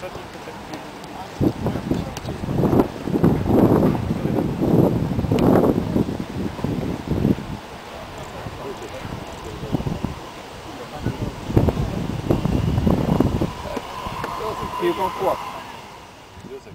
Hier komt klok. Hier is het.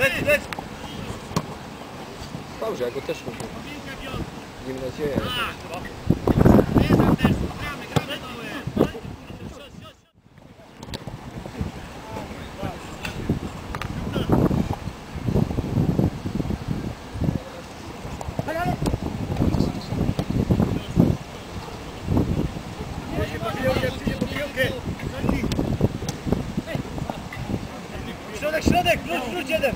Leć, leć! Dobrze, ja go też lubię. Miejmy nadzieję. Środek, środek! Wróć, wróć jeden!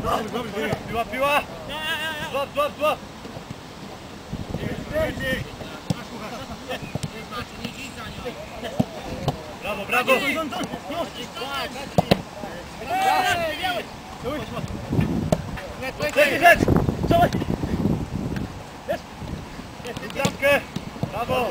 Piła, piła! Złap, złap, złap! Brawo, brawo! Leć, leć! Czołaj! Bramkę! Brawo!